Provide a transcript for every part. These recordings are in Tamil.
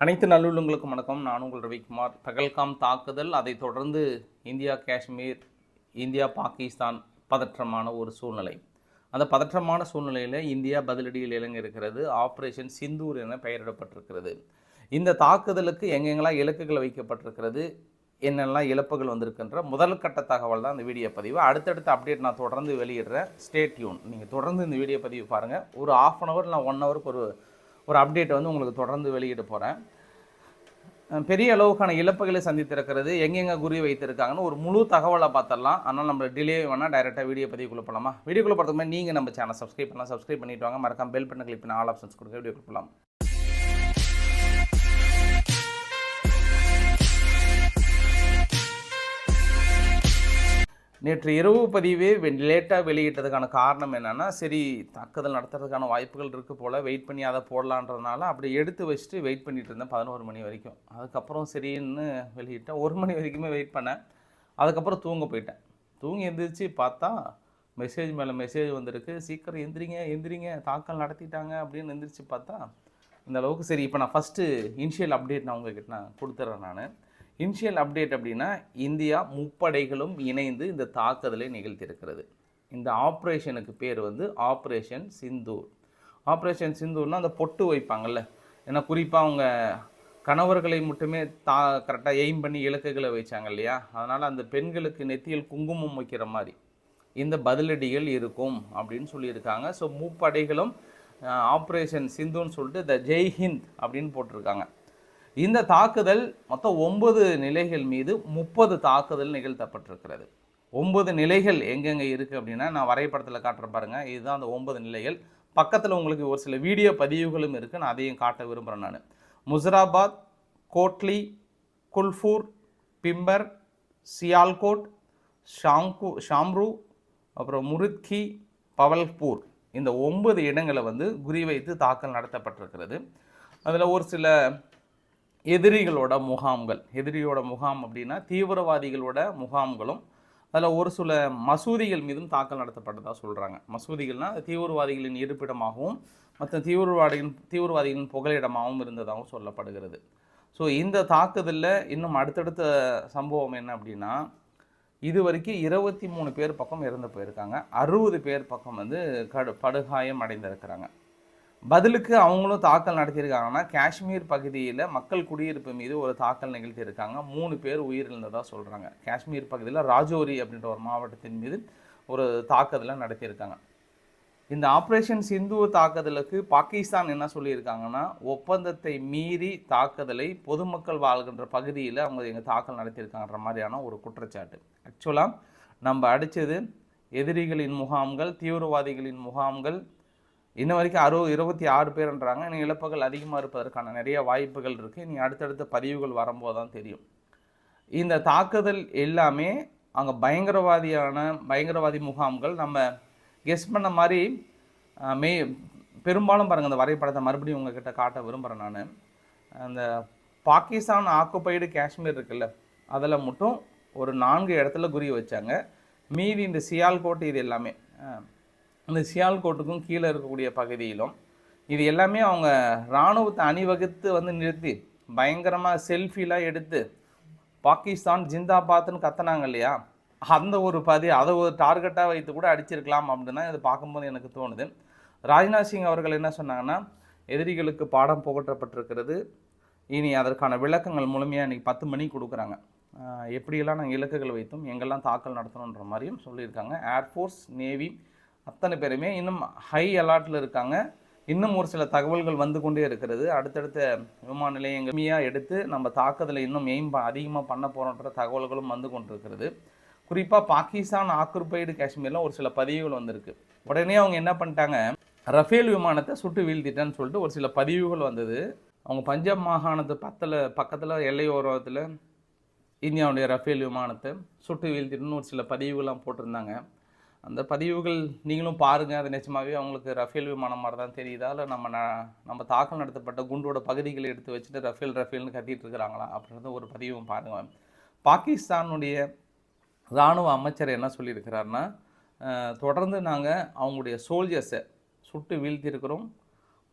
அனைத்து நல்லுள்ளங்களுக்கும் வணக்கம். நான் உங்கள் ரவிக்குமார். பகல்காம் தாக்குதல் அதை தொடர்ந்து இந்தியா காஷ்மீர் இந்தியா பாகிஸ்தான் பதற்றமான ஒரு சூழ்நிலை. அந்த பதற்றமான சூழ்நிலையில் இந்தியா பதிலடியில் இறங்க இருக்கிறது. ஆப்ரேஷன் சிந்தூர் என பெயரிடப்பட்டிருக்கிறது. இந்த தாக்குதலுக்கு எங்கெங்கெல்லாம் இலக்குகள் வைக்கப்பட்டிருக்கிறது என்னெல்லாம் இழப்புகள் வந்திருக்கின்ற முதல் கட்ட தகவல் தான் இந்த வீடியோ பதிவு. அடுத்தடுத்த அப்டேட் நான் தொடர்ந்து வெளியிடுறேன். ஸ்டே டியூன் நீங்கள் தொடர்ந்து இந்த வீடியோ பதிவு பாருங்கள் ஒரு ஆஃப் அன் ஹவர் இல்லை ஒன் ஹவருக்கு ஒரு ஒரு அப்டேட் வந்து உங்களுக்கு தொடர்ந்து வெளியிட போகிறேன் பெரிய அளவுக்கான இழப்புகளை சந்தித்திருக்கிறது எங்கெங்கே குறி வைத்திருக்காங்கன்னு ஒரு முழு தகவலை பார்த்துடலாம். ஆனால் நம்ம டிலே வேணால் டைரெக்டாக வீடியோ பதிவுக்குள்ளே போகலாமா வீடியோக்குள்ளே பார்த்துக்கு நீங்கள் நம்ம சேனல் சப்ஸ்கிரைப் பண்ணலாம். சப்ஸ்கிரைப் பண்ணிவிட்டு வாங்க. மறக்காம பெல் பண்ண கிளிக் பண்ண ஆல் ஆப்ஷன்ஸ் கொடுக்க வீடியோ கொடுக்கலாம் நேற்று இரவு பதிவே லேட்டாக வெளியிட்டதுக்கான காரணம் என்னென்னா சரி தாக்குதல் நடத்துறதுக்கான வாய்ப்புகள் இருக்குது போல் வெயிட் பண்ணி அதை போடலான்றதுனால அப்படி எடுத்து வச்சுட்டு வெயிட் பண்ணிகிட்டு இருந்தேன் பதினோரு மணி வரைக்கும். அதுக்கப்புறம் சரின்னு வெளியிட்டேன். ஒரு மணி வரைக்குமே வெயிட் பண்ணேன். அதுக்கப்புறம் தூங்க போயிட்டேன். தூங்கி எந்திரிச்சு பார்த்தா மெசேஜ் மேலே மெசேஜ் வந்திருக்கு. சீக்கிரம் எந்திரிங்க எந்திரிங்க தாக்கல் நடத்திட்டாங்க அப்படின்னு எந்திரிச்சு பார்த்தா இந்த அளவுக்கு சரி இப்போ நான் ஃபஸ்ட்டு இனிஷியல் அப்டேட் நான் உங்ககிட்ட நான் கொடுத்துட்றேன் நான். இனிஷியல் அப்டேட் அப்படின்னா இந்தியா முப்படைகளும் இணைந்து இந்த தாக்குதலை நிகழ்த்தியிருக்கிறது. இந்த ஆப்ரேஷனுக்கு பேர் வந்து ஆப்ரேஷன் சிந்தூர். ஆப்ரேஷன் சிந்தூர்னால் அந்த பொட்டு வைப்பாங்கல்ல. ஏன்னா குறிப்பாக அவங்க கணவர்களை மட்டுமே தா கரெக்டாக எய்ம் பண்ணி இலக்குகளை வைச்சாங்க இல்லையா? அதனால் அந்த பெண்களுக்கு நெத்தியில் குங்குமம் வைக்கிற மாதிரி இந்த பதிலடிகள் இருக்கும் அப்படின்னு சொல்லியிருக்காங்க. ஸோ முப்படைகளும் ஆப்ரேஷன் சிந்துன்னு சொல்லிட்டு த ஜெய்ஹிந்த் அப்படின்னு போட்டிருக்காங்க. இந்த தாக்குதல் மொத்தம் ஒன்பது நிலைகள் மீது முப்பது தாக்குதல் நிகழ்த்தப்பட்டிருக்கிறது. ஒன்பது நிலைகள் எங்கெங்கே இருக்குது அப்படின்னா நான் வரைபடத்தில் காட்டுற பாருங்கள் இதுதான் அந்த ஒன்பது நிலைகள். பக்கத்தில் உங்களுக்கு ஒரு சில வீடியோ பதிவுகளும் இருக்குது நான் அதையும் காட்ட விரும்புகிறேன் நான். முசராபாத் கோட்லி குல்ஃபூர் பிம்பர் சியால்கோட் ஷாங்கு ஷாம்ரு அப்புறம் முருத்கி பவல்பூர். இந்த ஒன்பது இடங்களை வந்து குறிவைத்து தாக்கல் நடத்தப்பட்டிருக்கிறது. அதில் ஒரு சில எதிரிகளோட முகாம்கள். எதிரியோட முகாம் அப்படின்னா தீவிரவாதிகளோட முகாம்களும் அதில் ஒரு சில மசூதிகள் மீதும் தாக்கல் நடத்தப்பட்டதாக சொல்கிறாங்க மசூதிகள்னால் தீவிரவாதிகளின் இருப்பிடமாகவும் மற்ற தீவிரவாதிகளின் தீவிரவாதிகளின் புகலிடமாகவும் இருந்ததாகவும் சொல்லப்படுகிறது. ஸோ இந்த தாக்குதலில் இன்னும் அடுத்தடுத்த சம்பவம் என்ன அப்படின்னா இது வரைக்கும் இருபத்தி மூணு பேர் பக்கம் இறந்து போயிருக்காங்க. அறுபது பேர் பக்கம் வந்து கடு படுகாயம் அடைந்திருக்கிறாங்க. பதிலுக்கு அவங்களும் தாக்கல் நடத்தியிருக்காங்கன்னா காஷ்மீர் பகுதியில் மக்கள் குடியிருப்பு மீது ஒரு தாக்கல் நிகழ்த்தியிருக்காங்க. மூணு பேர் உயிரிழந்ததாக சொல்கிறாங்க காஷ்மீர் பகுதியில் ராஜோரி அப்படின்ற ஒரு மாவட்டத்தின் மீது ஒரு தாக்குதலை நடத்தியிருக்காங்க. இந்த ஆப்ரேஷன் சிந்து தாக்குதலுக்கு பாகிஸ்தான் என்ன சொல்லியிருக்காங்கன்னா ஒப்பந்தத்தை மீறி தாக்குதலை பொதுமக்கள் வாழ்கின்ற பகுதியில் அவங்க எங்கள் தாக்கல் நடத்தியிருக்காங்கன்ற மாதிரியான ஒரு குற்றச்சாட்டு. ஆக்சுவலாக நம்ம அடித்தது எதிரிகளின் முகாம்கள் தீவிரவாதிகளின் முகாம்கள் இன்ன வரைக்கும் அறுபது இருபத்தி ஆறு பேர்ன்றாங்க. இன்னும் இழப்புகள் அதிகமாக இருப்பதற்கான நிறைய வாய்ப்புகள் இருக்குது நீ அடுத்தடுத்த பதிவுகள் வரும்போது தான் தெரியும். இந்த தாக்குதல் எல்லாமே அங்கே பயங்கரவாதியான பயங்கரவாதி முகாம்கள் நம்ம கெஸ் பண்ண மாதிரி மே பெரும்பாலும் பாருங்கள் இந்த வரைபடத்தை மறுபடியும் உங்ககிட்ட காட்ட விரும்புகிறேன் நான். அந்த பாகிஸ்தான் ஆக்குப்பைடு காஷ்மீர் இருக்குல்ல அதில் மட்டும் ஒரு நான்கு இடத்துல குறி வச்சாங்க. மீதி இந்த சியால்கோட் இது எல்லாமே அந்த சியால்கோட்டுக்கும் கீழே இருக்கக்கூடிய பகுதியிலும் இது எல்லாமே அவங்க இராணுவத்தை அணிவகுத்து வந்து நிறுத்தி பயங்கரமாக செல்ஃபிலாம் எடுத்து பாகிஸ்தான் ஜிந்தாபாத்னு கத்தனாங்க இல்லையா? அந்த ஒரு பதி அதை ஒரு டார்கெட்டாக வைத்து கூட அடிச்சிருக்கலாம் அப்படின்னு தான் இது பார்க்கும்போது எனக்கு தோணுது. ராஜ்நாத் சிங் அவர்கள் என்ன சொன்னாங்கன்னா எதிரிகளுக்கு பாடம் புகட்டப்பட்டிருக்கிறது இனி அதற்கான விளக்கங்கள் முழுமையாக இன்றைக்கி பத்து மணிக்கு கொடுக்குறாங்க. எப்படியெல்லாம் நாங்கள் இலக்குகள் வைத்தும் எங்கெல்லாம் தாக்கல் நடத்தணுன்ற மாதிரியும் சொல்லியிருக்காங்க. ஏர்ஃபோர்ஸ் நேவி அத்தனை பேருமே இன்னும் ஹை அலாட்டில் இருக்காங்க. இன்னும் ஒரு சில தகவல்கள் வந்து கொண்டே இருக்கிறது. அடுத்தடுத்த விமான நிலையங்களையாக எடுத்து நம்ம தாக்குதலை இன்னும் எய்ம் அதிகமாக பண்ண போகிறோன்ற தகவல்களும் வந்து கொண்டிருக்கிறது. குறிப்பாக பாகிஸ்தான் ஆக்குப்பைடு காஷ்மீரில் ஒரு சில பதிவுகள் வந்திருக்கு. உடனே அவங்க என்ன பண்ணிட்டாங்க? ரஃபேல் விமானத்தை சுட்டு வீழ்த்திட்டேன்னு சொல்லிட்டு ஒரு சில பதிவுகள் வந்தது. அவங்க பஞ்சாப் மாகாணத்து பத்தில் பக்கத்தில் எல்லையோரத்தில் இந்தியாவுடைய ரஃபேல் விமானத்தை சுட்டு வீழ்த்திட்டுன்னு ஒரு சில பதிவுகள்லாம் போட்டிருந்தாங்க. அந்த பதிவுகள் நீங்களும் பாருங்கள் அது நிச்சயமாகவே அவங்களுக்கு ரஃபேல் விமானம் மாதிரி தான் தெரியுதா? இல்லை நம்ம ந நம்ம தாக்கல் நடத்தப்பட்ட குண்டோட பகுதிகளை எடுத்து வச்சுட்டு ரஃபேல் ரஃபேல்னு கத்திட்டு இருக்கிறாங்களா? அப்படின்றத ஒரு பதிவும் பாருங்கள் பாகிஸ்தானுடைய இராணுவ அமைச்சர் என்ன சொல்லியிருக்கிறாருன்னா தொடர்ந்து நாங்கள் அவங்களுடைய சோல்ஜர்ஸை சுட்டு வீழ்த்தியிருக்கிறோம்.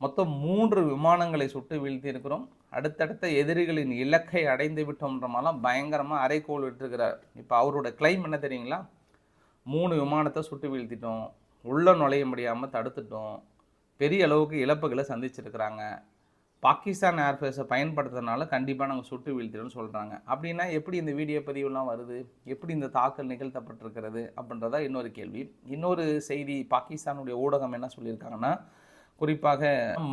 மொத்தம் மூன்று விமானங்களை சுட்டு வீழ்த்தியிருக்கிறோம். அடுத்தடுத்த எதிரிகளின் இலக்கை அடைந்து விட்டோம்ன்ற மாதிரிலாம் பயங்கரமாக அரைக்கோள் விட்டுருக்கிறார். இப்போ அவரோட கிளைம் என்ன தெரியுங்களா? மூணு விமானத்தை சுட்டு வீழ்த்திட்டோம். உள்ளே நுழைய முடியாமல் தடுத்துட்டோம். பெரிய அளவுக்கு இழப்புகளை சந்திச்சிருக்கிறாங்க. பாகிஸ்தான் ஏர்ஃபேஸை பயன்படுத்துறதுனால கண்டிப்பாக நாங்கள் சுட்டு வீழ்த்திடும்னு சொல்கிறாங்க அப்படின்னா எப்படி இந்த வீடியோ பதிவுலாம் வருது? எப்படி இந்த தாக்கல் நிகழ்த்தப்பட்டிருக்கிறது? அப்படின்றதா இன்னொரு கேள்வி. இன்னொரு செய்தி பாகிஸ்தானுடைய ஊடகம் என்ன சொல்லியிருக்காங்கன்னா குறிப்பாக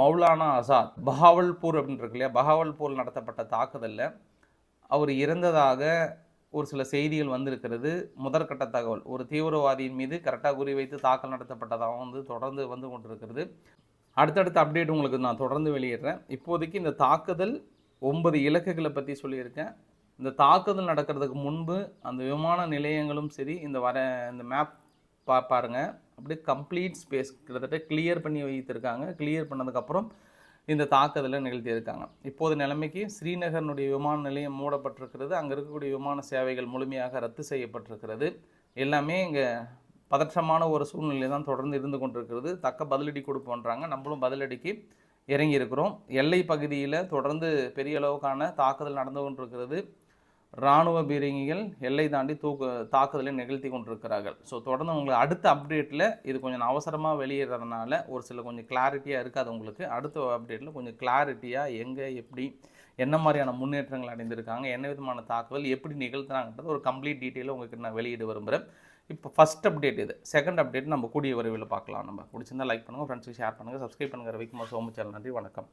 மௌலானா ஆசாத் பஹாவல்பூர் அப்படின்னு இருக்கு இல்லையா? பஹாவல்பூர் நடத்தப்பட்ட தாக்குதலில் அவர் இறந்ததாக ஒரு சில செய்திகள் வந்திருக்கிறது. முதற்கட்ட தகவல் ஒரு தீவிரவாதியின் மீது கரெக்டாக குறிவைத்து தாக்கல் நடத்தப்பட்டதாக வந்து தொடர்ந்து வந்து கொண்டிருக்கிறது. அடுத்தடுத்த அப்டேட் உங்களுக்கு நான் தொடர்ந்து வெளியிடுறேன். இப்போதைக்கு இந்த தாக்குதல் ஒன்பது இலக்குகளை பற்றி சொல்லியிருக்கேன். இந்த தாக்குதல் நடக்கிறதுக்கு முன்பு அந்த விமான நிலையங்களும் சரி இந்த வர இந்த மேப் பா பாருங்கள் அப்படியே கம்ப்ளீட் ஸ்பேஸ் கிட்டத்தட்ட கிளியர் பண்ணி வைத்திருக்காங்க. கிளியர் பண்ணதுக்கப்புறம் இந்த தாக்குதலை நிகழ்த்தியிருக்காங்க. இப்போது நிலைமைக்கு ஸ்ரீநகரனுடைய விமான நிலையம் மூடப்பட்டிருக்கிறது. அங்கே இருக்கக்கூடிய விமான சேவைகள் முழுமையாக ரத்து செய்யப்பட்டிருக்கிறது. எல்லாமே இங்கே பதற்றமான ஒரு சூழ்நிலை தான் தொடர்ந்து இருந்து கொண்டிருக்கிறது. தக்க பதிலடி கொடுப்போன்றாங்க. நம்மளும் பதிலடிக்கு இறங்கி இருக்கிறோம் எல்லை பகுதியில் தொடர்ந்து பெரிய அளவுக்கான தாக்குதல் நடந்து கொண்டிருக்கிறது. இராணுவ பீரங்கிகள் எல்லை தாண்டி தூக்கு தாக்குதலை நிகழ்த்தி கொண்டிருக்கிறார்கள். ஸோ தொடர்ந்து உங்களுக்கு அடுத்த அப்டேட்டில் இது கொஞ்சம் அவசரமாக வெளியிடுறதுனால ஒரு சில கொஞ்சம் கிளாரிட்டியாக இருக்காது உங்களுக்கு. அடுத்த அப்டேட்டில் கொஞ்சம் கிளாரிட்டியாக எங்கே எப்படி என்ன மாதிரியான முன்னேற்றங்கள் அடைந்திருக்காங்க என்ன விதமான தாக்குதல் எப்படி நிகழ்த்துறாங்கன்றது ஒரு கம்ப்ளீட் டீட்டெயிலும் உங்களுக்கு நான் வெளியிட விரும்புகிறேன் இப்போ ஃபஸ்ட் அப்டேட் இது. செகண்ட் அப்டேட் நம்ம கூடிய விரைவில் பார்க்கலாம். நம்ம பிடிச்சிருந்தா லைக் பண்ணுங்கள் ஃப்ரெண்ட்ஸுக்கு ஷேர் பண்ணுங்கள் சப்ஸ்கிரைப் பண்ணுங்கள் ரவிக்குமார் சோமச்சல் நன்றி வணக்கம்.